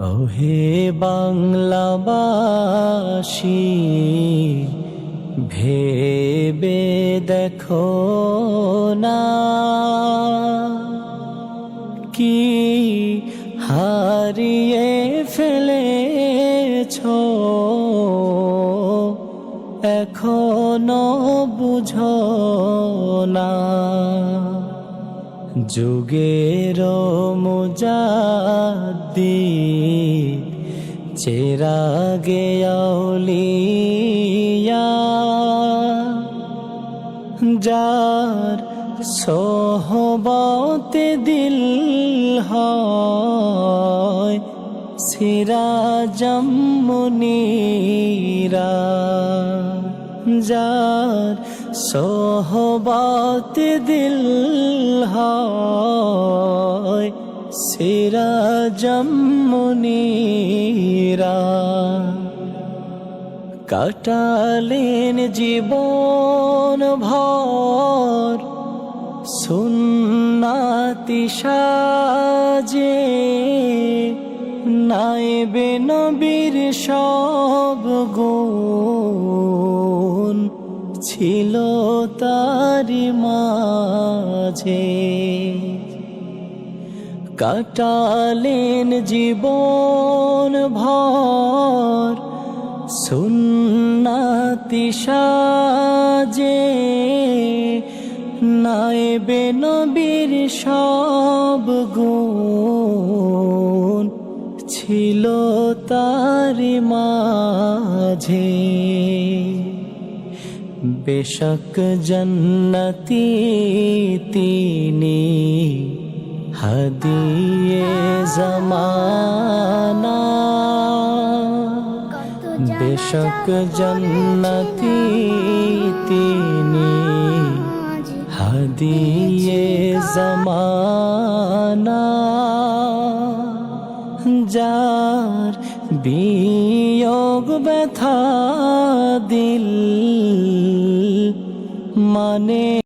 ওহে বাংলাবাসী ভেবে দেখো না কি হারিয়ে ফেলেছ। এখনও বুঝো না। যুগের মুজাদ্দি চেরাগে আউলিয়া যার সোহবতে দিল হয় সিরাজম মুনীরা যার সোহবতে দিল হয় সিরাজম মুনীরা কাটালেন জীবন ভর সুন্নাতি সাজে নাইবে নবীর সব গুণ ছিল তারি মাঝে। কাটালেন জীবন ভর, সুন্নাতি সাজে। নাইবে নবীর সব গুণ ছিল তার মাঝে। বেশক জন্নতি তিনি হাদিয়ে জমানা। বেশক জন্নতি তিনি হাদিয়ে জমানা। যার বিয়োগ ব্যথা দিল মানে